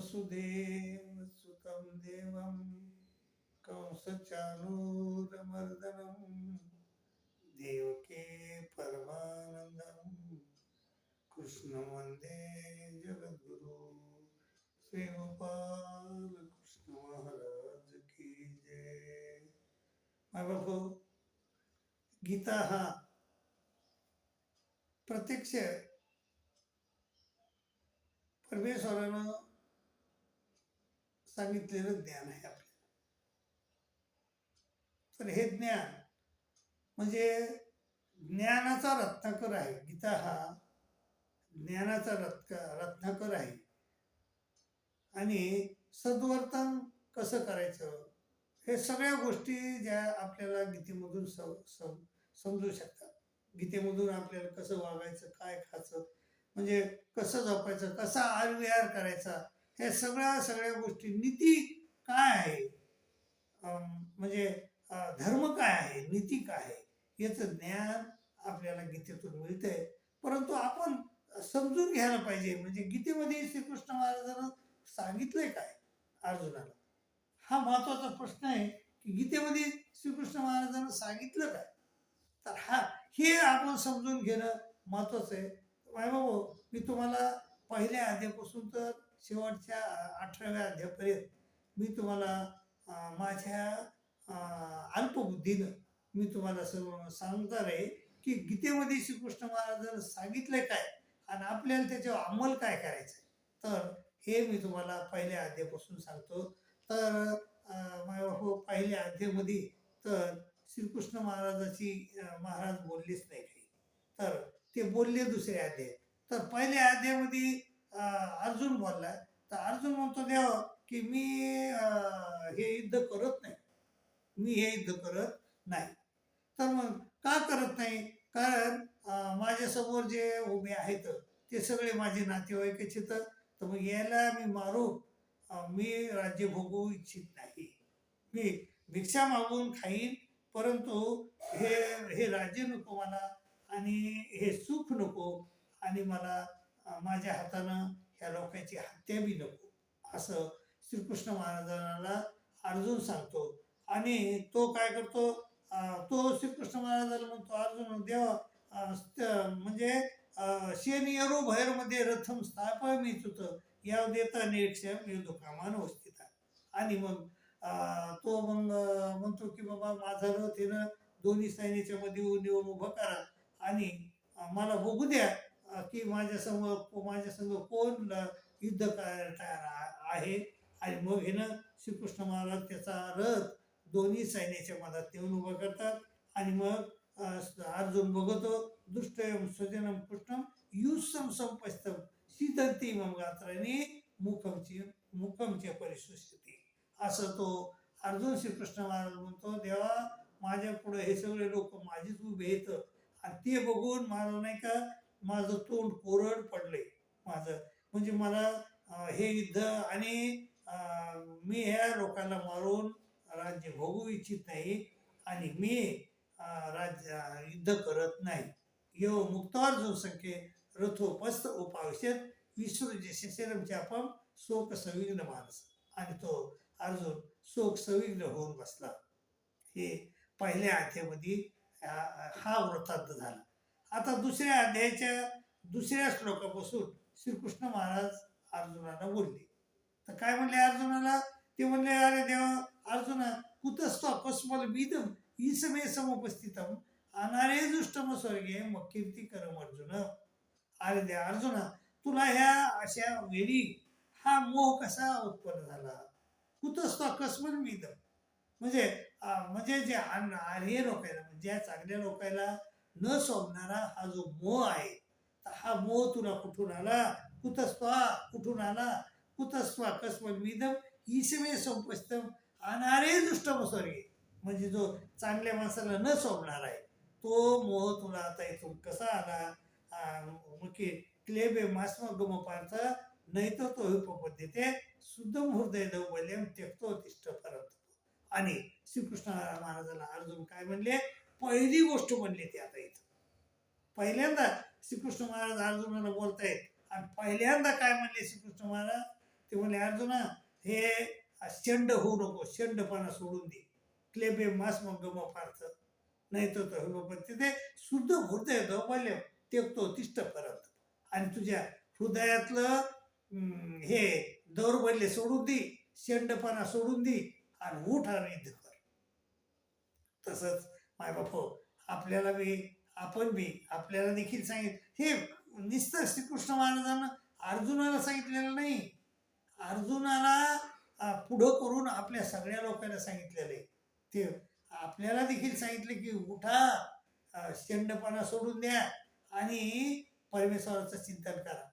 वसुदेव सुतं देवं कंसचाणूरमर्दनं देवके कृष्ण वंदे जगद्गुरु महाराज की जय। गीता हा प्रत्यक्ष परमेश्वरानं सांगितलेलं ज्ञान आहे आपल्याला. तर हे ज्ञान म्हणजे ज्ञानाचा रत्नाकर आहे. गीता हा ज्ञानाचा रत्न रत्नाकर आहे. आणि सद्वर्तन कसं करायचं? हे सगळ्या गोष्टी ज्या आपल्याला गीतेमधून सम सम समजू शकतात. गीतेमधून आपल्याला कसं वागायचं काय खायचं म्हणजे कसं जपायचं कसा आयुर्विहार करायचा हे सगळ्या सगळ्या गोष्टी. नीती काय आहे? म्हणजे धर्म काय आहे? नीती काय आहे? याचं ज्ञान आपल्याला गीतेतून मिळतंय. परंतु आपण समजून घ्यायला पाहिजे. म्हणजे गीतेमध्ये श्रीकृष्ण महाराजांना सांगितलंय काय अर्जुनाला? हा महत्त्वाचा प्रश्न आहे की गीतेमध्ये श्रीकृष्ण महाराजांना सांगितलं काय? तर हा हे आपण समजून घेणं महत्वाचं आहे. माय मी तुम्हाला पहिल्या आधीपासून तर शेवटच्या अठराव्या अध्यापर्यंत मी तुम्हाला माझ्या अल्पबुद्धीनं मी तुम्हाला सर्व सांगणार आहे की गीतेमध्ये श्रीकृष्ण महाराजांना सांगितलं काय आणि आपल्याला त्याच्यावर अंमल काय करायचं तर हे मी तुम्हाला पहिल्या अध्यापासून सांगतो. तर अं, माझ्या हो, पहिल्या अध्यामध्ये तर श्रीकृष्ण महाराजाची महाराज बोललेच नाही काही. तर ते बोलले दुसऱ्या अध्याय तर पहिल्या अध्यायामध्ये अर्जुन बोललाय. तर अर्जुन म्हणतो देव की मी हे युद्ध करत नाही. मी हे युद्ध करत नाही. तर मग का करत नाही? कारण माझ्यासमोर जे उभे आहेत ते सगळे माझे नातेवाईक इच्छित तर मग याला मी मारू? मी राज्य भोगू इच्छित नाही. मी भिक्षा मागून खाईन परंतु हे हे राज्य नको मला आणि हे सुख नको आणि मला माझ्या हातानं ह्या लोकांची हत्या बी नको. असं श्रीकृष्ण महाराजांना अर्जुन सांगतो. आणि तो काय करतो? तो श्रीकृष्ण महाराजाला म्हणतो अर्जुन देवा म्हणजे शेनियरो भैरमध्ये रथम स्थापय होतं. या देता निरीक्षण युद्ध कामान अवस्थित आणि मग तो मग म्हणतो की बाबा माझा रथ हे ना दोन्ही सैन्याच्या मध्ये येऊन येऊन उभं करा. आणि मला बघू द्या. की माझ्यासमोर माझ्या संग कोण युद्ध करायला तयार आहे? आणि मग हे ना श्रीकृष्ण महाराज त्याचा रथ दोन्ही सैन्याच्या मधात नेऊन उभं करतात. आणि मग अर्जुन बघतो दुष्ट स्वजनम कृष्णम युसम संपस्तम शीतंती मग गात्राने मुखमची मुखमच्या परिसुस्थिती असं तो अर्जुन श्रीकृष्ण महाराज म्हणतो देवा माझ्या पुढे हे सगळे लोक माझीच उभे येतं आणि ते बघून मला नाही का माझं तोंड कोरड पडले माझं म्हणजे मला हे युद्ध आणि मी ह्या लोकांना मारून राज्य भोगू इच्छित नाही आणि मी राज्य युद्ध करत नाही. यो जो संख्ये रथोपस्थ उपाविशत विसृज शशरम शोक संविघ्न मानस. आणि तो अर्जुन शोक संविघ्न होऊन बसला. हे पहिल्या अध्यायामध्ये हा- हा वृत्तांत झाला. आता दुसऱ्या अध्यायाच्या दुसऱ्या श्लोकापासून श्रीकृष्ण महाराज अर्जुनाला बोलले. तर काय म्हणले अर्जुनाला? ते म्हणले अरे देवा अर्जुना कुतस्व कस्मल विदम इसमे समुपस्थितम अनारे दुष्टम स्वर्गे मग कीर्ती करम अर्जुन. अरे द्या अर्जुना तुला ह्या अशा वेळी हा मोह कसा उत्पन्न झाला? कुतस्त अकस्मल विदम म्हणजे म्हणजे जे अन आर्य लोकायला म्हणजे चांगल्या लोकायला न सोडणारा हा जो मोह आहे हा मोह तुला कुठून आला? कुतस्वा कुठून आला? कुतस्वा कस्मल विदम ईसमे संपस्तम अनारे दुष्टम स्वर्गे म्हणजे जो चांगल्या माणसाला न सोडणार आहे तो मोह तुला आता इथून कसा आला? मुके क्लेबे मास्म गम पार्थ नाही तर तो उपपद्धते सुद्धम हृदय दौबल्यम त्यक्तो तिष्ठ परत आणि श्रीकृष्ण महाराजाला अर्जुन काय म्हणले? पहिली गोष्ट म्हणली ती आता इथं. पहिल्यांदा श्रीकृष्ण महाराज अर्जुनाला बोलतायत. आणि पहिल्यांदा काय म्हणले श्रीकृष्ण महाराज? ते म्हणले अर्जुना हे शंड होऊ नको शंडपणा सोडून दे. क्लेबे मास मग गम पार्थ नाही तर तो पण तिथे शुद्ध हृदय दौपल्य टेकतो तिष्ट परत. आणि तुझ्या हृदयातलं हे दौर्बल्य सोडून दे शंडपणा सोडून दे आणि उठ आणि युद्ध कर. तसंच माय बाप हो. आपल्याला बी आपण बी आपल्याला देखील सांगित हे निस्तर श्रीकृष्ण महाराजांना अर्जुनाला सांगितलेलं नाही. अर्जुनाला पुढं करून आपल्या सगळ्या लोकांना सांगितलेलं आहे. ते आपल्याला देखील सांगितलं की उठा शंडपणा सोडून द्या आणि परमेश्वराचं चिंतन करा.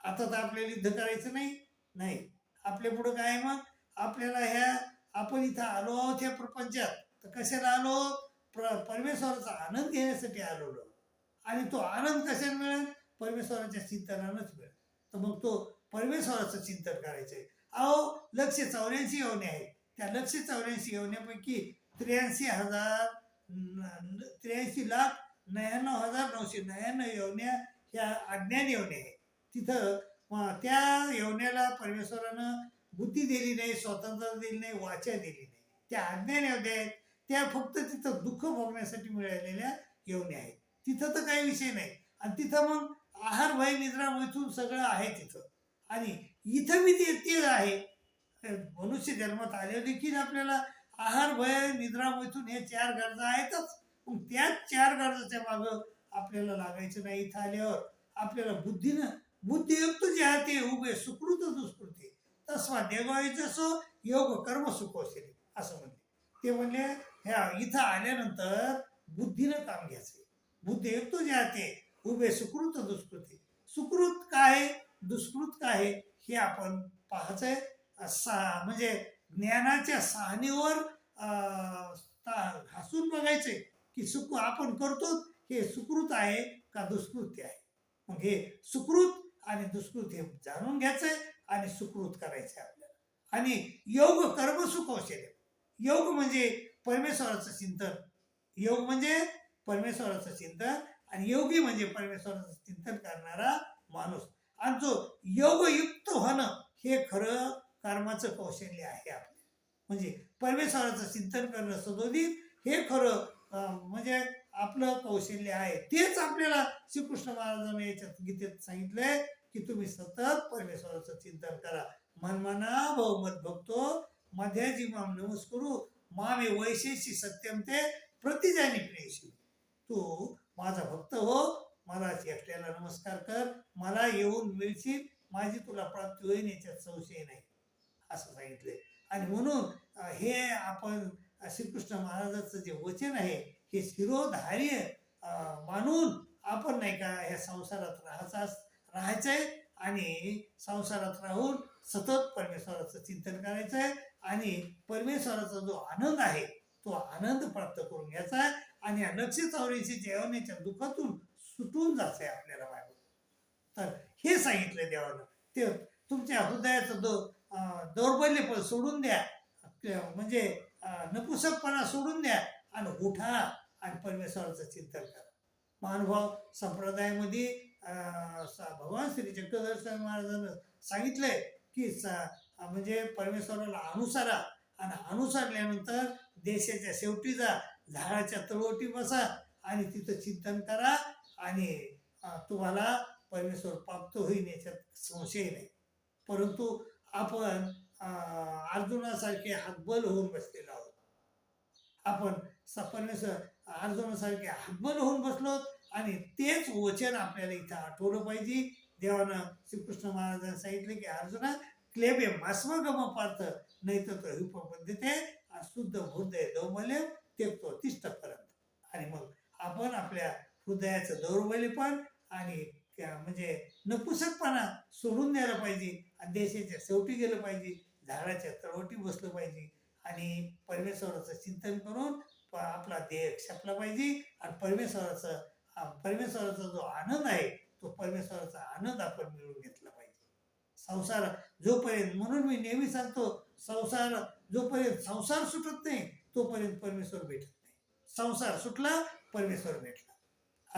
आता तर आपल्याला युद्ध करायचं नाही. नाही. आपल्या पुढं काय आहे मग? आपल्याला ह्या आपण इथं आलो आहोत या प्रपंचात. तर कशाला आलो? प्र परमेश्वराचा आनंद घेण्यासाठी आलेलो. आणि तो आनंद कशाने मिळेल? परमेश्वराच्या चिंतनानंच मिळेल. तर मग तो परमेश्वराचं चिंतन करायचं आहे अहो लक्ष चौऱ्याऐंशी योने आहेत त्या लक्ष चौऱ्याऐंशी योन्यापैकी त्र्याऐंशी हजार त्र्याऐंशी लाख नव्याण्णव हजार नऊशे नव्याण्णव योन्या ह्या अज्ञान योने आहेत. तिथं त्या योन्याला परमेश्वरानं बुद्धी दिली नाही स्वातंत्र्य दिली नाही वाचा दिली नाही. त्या अज्ञान योग्य आहेत. त्या फक्त तिथं दुःख भोगण्यासाठी मिळालेल्या योनी आहेत. तिथं तर काही विषय नाही. आणि तिथं मग आहार भय निद्रा मैथून सगळं आहे तिथं. आणि इथं मी ते आहे. मनुष्य जन्मात आले देखील आपल्याला आहार भय निद्रा मैथून हे चार गरजा आहेतच. मग त्याच चार गरजाच्या मागं आपल्याला लागायचं नाही इथं आल्यावर. आपल्याला बुद्धीनं बुद्धियुक्त जे आहे ते उभे सुकृत दुस्कृती तस्मा देवायचं सो योग कर्म सुख असेल. असं म्हणले. ते म्हणले ह्या इथं आल्यानंतर बुद्धीनं काम घ्यायचं. बुद्धी जे आहे ते उभे सुकृत दुष्कृती. सुकृत काय? दुष्कृत काय? हे आपण पाहायचंय. सहा म्हणजे ज्ञानाच्या सहानीवर अं, हसून बघायचंय की सुख आपण करतो हे सुकृत आहे का दुष्कृती आहे? मग हे सुकृत आणि दुष्कृत हे जाणून घ्यायचंय आणि सुकृत करायचंय आपल्याला. आणि योग कर्म सुख योग म्हणजे परमेश्वराचं चिंतन. योग म्हणजे परमेश्वराचं चिंतन आणि योगी म्हणजे परमेश्वराचं चिंतन करणारा माणूस. आणि जो योगयुक्त होणं हे खरं कर्माचं कौशल्य आहे आपलं. म्हणजे परमेश्वराचं चिंतन करणं सदोदित हे खरं म्हणजे आपलं कौशल्य आहे. तेच आपल्याला श्रीकृष्ण महाराजांनी याच्यात गीतेत सांगितलंय की तुम्ही सतत परमेश्वराचं चिंतन करा. मनमना बहुमत भक्तो मध्याजी माम नमस्करू. मामे वैशेषी सत्यम ते प्रतिजानी प्रेयशी तू माझा भक्त हो. मला एकट्याला नमस्कार कर. मला येऊन मिळशील. माझी तुला प्राप्ती होईल याच्यात संशय नाही. असं सांगितलंय. आणि म्हणून हे आपण श्रीकृष्ण महाराजाचं जे वचन आहे हे शिरोधार्य मानून आपण नाही का ह्या संसारात राहायचा राहायचंय. आणि संसारात राहून सतत परमेश्वराचं चिंतन करायचं आहे आणि परमेश्वराचा जो आनंद आहे तो आनंद प्राप्त करून घ्यायचा आहे आणि या लक्ष चौऱ्याऐंशी जेवण्याच्या दुःखातून सुटून जायचं आहे आपल्याला बाहेर तर हे सांगितलं देवानं. ते तुमच्या हृदयाचं दो दौर्बल्यपण दौर्बल्य पण सोडून द्या. म्हणजे नपुसकपणा सोडून द्या आणि उठा आणि परमेश्वराचं चिंतन करा. महानुभाव संप्रदायामध्ये भगवान श्री चक्रधर महाराजांना सांगितलंय की स- म्हणजे परमेश्वराला अनुसारा आणि अनुसरल्यानंतर देशाच्या शेवटी जा झाडाच्या तळवटी बसा आणि तिथं चिंतन करा आणि तुम्हाला परमेश्वर प्राप्त होईल याच्यात संशय नाही. परंतु आपण अर्जुनासारखे हातबल होऊन बसलेलो आहोत. आपण परमेश्वर अर्जुनासारखे हातबल होऊन बसलो आणि तेच वचन आपल्याला इथं आठवलं पाहिजे. देवानं श्रीकृष्ण महाराजांनी सांगितलं की अर्जुना क्लेबे मास्मगम पार्थ नाही तर पद्धती शुद्ध हृदय दौमल्य ते तो तिष्ठपर्यंत. आणि मग आपण आपल्या हृदयाचं दौर्बल्यपण आणि म्हणजे नपुसकपणा सोडून द्यायला पाहिजे आणि देशाच्या शेवटी गेलं पाहिजे झाडाच्या तळवटी बसलं पाहिजे आणि परमेश्वराचं चिंतन करून प- आपला देह क्षपला पाहिजे आणि परमेश्वराचं परमेश्वराचा जो आनंद आहे तो परमेश्वराचा आनंद आपण मिळवून घेतला पाहिजे. संसार जोपर्यंत म्हणून मी नेहमी सांगतो संसार जोपर्यंत संसार सुटत नाही तोपर्यंत परमेश्वर भेटत नाही. संसार सुटला परमेश्वर भेटला.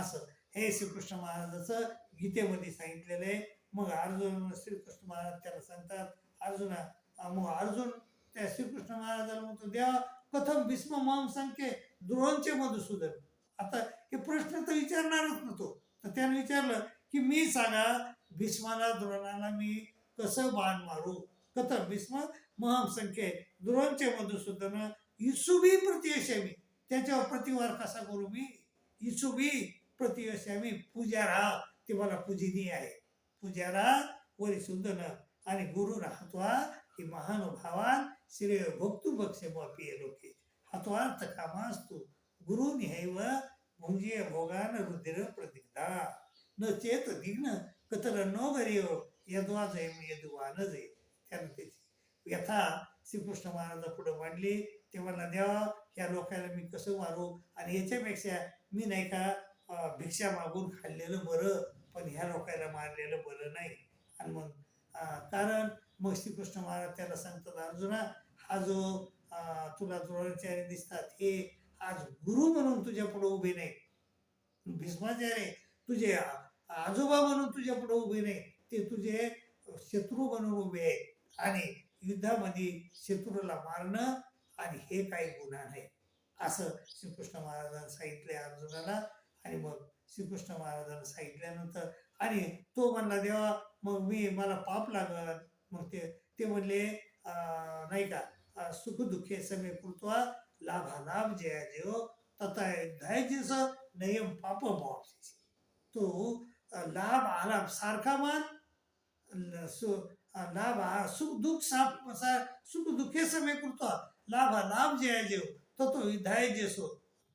असं हे श्रीकृष्ण महाराजाचं गीतेमध्ये सांगितलेलं आहे. मग अर्जुन श्रीकृष्ण महाराज त्याला सांगतात अर्जुना मग अर्जुन त्या श्रीकृष्ण महाराजाला म्हणतो देवा कथम भीष्म माम संख्ये द्रोणचे मधुसूदन. आता हे प्रश्न तर विचारणारच नव्हतो. तर त्याने विचारलं की मी सांगा भीष्माला द्रोणाला मी कसं बाण मारू? कथम भीष्म महम संख्ये द्रोणचे मधुसूदन इसुबी प्रतियशामी त्याच्यावर प्रतिवार कसा करू मी? इसुबी प्रतियशामी पुजारा ते मला पूजनीय आहे. पुजारा वरी सुंदन आणि गुरु राहत्वा ही महानुभावान श्रेय भक्तू बक्षे पिये लोके. हत्वार्थ कामास्तु गुरु निहैव भुंजीय भोगान रुद्र प्रतिदा न चेत दिग्न कतर नो गरियो यद्वा जय यद्वा न जय. त्यानं त्याची व्यथा श्रीकृष्ण महाराजा पुढे मांडली ते म्हणला देवा या लोकांना मी कसं मारू? आणि याच्यापेक्षा मी नाही का भिक्षा मागून खाल्लेलं बरं पण ह्या लोकांना मारलेलं बरं नाही. आणि मग कारण मग श्रीकृष्ण महाराज त्याला सांगतात अर्जुना हा जो तुला द्रोणाचार्य दिसतात हे आज गुरु म्हणून तुझ्या पुढे उभे नाही भीष्माचार्य तुझे आजोबा म्हणून तुझ्या पुढे उभे नाही ते तुझे शत्रू म्हणून उभे आहेत. आणि युद्धामध्ये शत्रूला मारणं आणि हे काही गुन्हा नाही. असं श्रीकृष्ण महाराजांनी सांगितले अर्जुनाला आणि मग श्रीकृष्ण महाराजांना सांगितल्यानंतर आणि तो म्हणला देवा मग मी मला पाप लागल. मग ते ते म्हणले अं, नाही का सुख दुःखे समे कृत्वा लाभालाभ जया जेव तथा युद्धायचेस नयम पाप मोक्षी तो लाभ आलाभ सारखा मान सु- लाभ सुख दुःख साप सा- सुख दुःखे समे कृत्वा लाभा लाभ जया जेव तर तो विधाय जेसो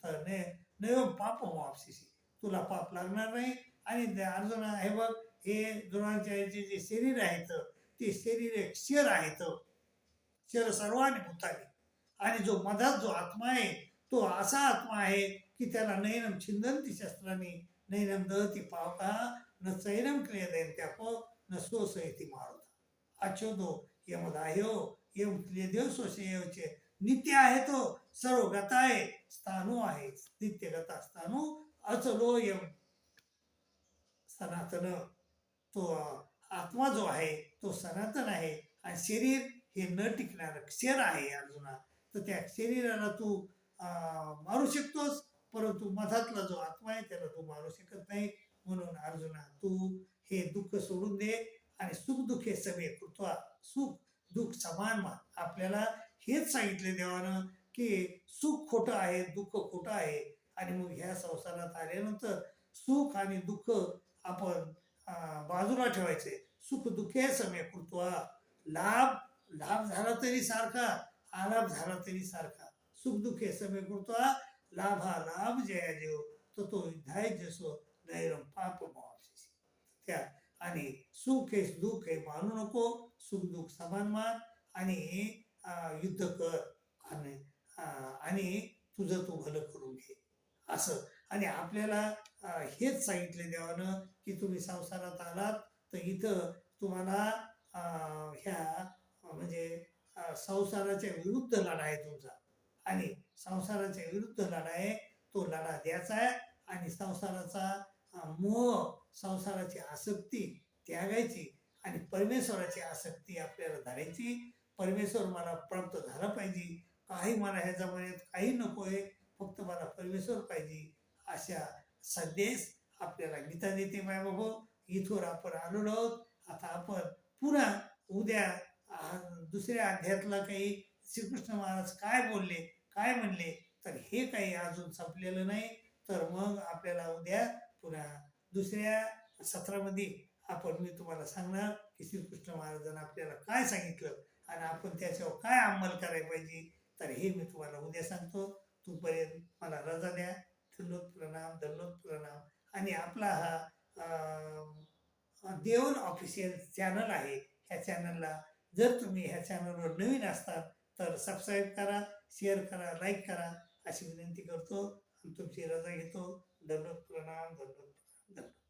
तर ने नयो पाप हो मोक्षी तुला पाप लागणार नाही. आणि अर्जुन हे बघ हे द्रोणाचार्याचे जे शरीर आहेत ते शरीर एक क्षर आहेत क्षर सर्वांनी भूताने आणि जो मधात जो आत्मा आहे तो असा आत्मा आहे की त्याला नयनम छिंदंती शस्त्राने नयनम दहती पावका न चैनम क्रियदेन त्यापो न सोसयती मारुता अच्योदो यमदाह्यो यम क्रियदेव सोशयचे नित्य आहे तो सर्व गता आहे स्थानू आहे नित्य गता स्थानू अचलो यम सनातन तो आत्मा जो आहे तो सनातन आहे आणि शरीर हे न टिकणारं क्षर आहे अर्जुना तर त्या शरीराला तू अं, मारू शकतोस परंतु मधातला जो आत्मा आहे त्याला तू मारू शकत नाही. म्हणून अर्जुना तू हे दुःख सोडून दे आणि सुख दुःखे सगळे कृत्वा सुख दुःख समान मान आपल्याला हेच सांगितले देवानं की सुख खोटं आहे दुःख खोटं आहे. आणि मग ह्या संसारात आल्यानंतर सुख आणि दुःख आपण बाजूला ठेवायचे. सुख दुःखे समय कृत्वा. लाभ लाभ झाला तरी सारखा आलाभ झाला तरी सारखा. सुख दुःखे समय कृत्वा लाभा लाभ जया जेव तो तो विधाय जसो नैरम पाप मावशी त्या आणि सुख हे दुःख हे मानू नको सुख दुःख समान मान आणि युद्ध कर आणि अं, तुझं तू भलं करून घे. असं. आणि आपल्याला हेच सांगितले देवानं की तुम्ही संसारात आलात तर इथं तुम्हाला अं, ह्या म्हणजे अं, संसाराच्या विरुद्ध लढा आहे तुमचा. आणि संसाराच्या विरुद्ध लढा आहे. तो लढा द्यायचा आहे आणि संसाराचा मोह संसाराची आसक्ती त्यागायची आणि परमेश्वराची आसक्ती आपल्याला धरायची. परमेश्वर मला प्राप्त झाला पाहिजे. काही मला ह्या जमान्यात काही नको आहे. फक्त मला परमेश्वर पाहिजे अशा संदेश आपल्याला गीता देते माय बाबू इथवर आपण आलेलो आहोत. आता आपण पुन्हा उद्या दुसऱ्या अध्यायातला काही श्रीकृष्ण महाराज काय बोलले काय म्हणले तर हे काही अजून संपलेलं नाही. तर मग आपल्याला उद्या पुन्हा दुसऱ्या सत्रामध्ये आपण मी तुम्हाला सांगणार की श्रीकृष्ण महाराजांना आपल्याला काय सांगितलं आणि आपण त्याच्यावर काय अंमल करायला पाहिजे तर हे मी तुम्हाला उद्या सांगतो. तोपर्यंत मला रजा द्या. दल्लोत प्रणाम दल्लोत प्रणाम. आणि आपला हा देऊन ऑफिशियल चॅनल आहे. ह्या चॅनलला जर तुम्ही ह्या चॅनलवर नवीन असतात तर सबस्क्राईब करा शेअर करा लाईक करा अशी विनंती करतो. आणि तुमची रजा घेतो. धन्यवाद प्रणाम धन्यवाद प्रणाम धन्यवाद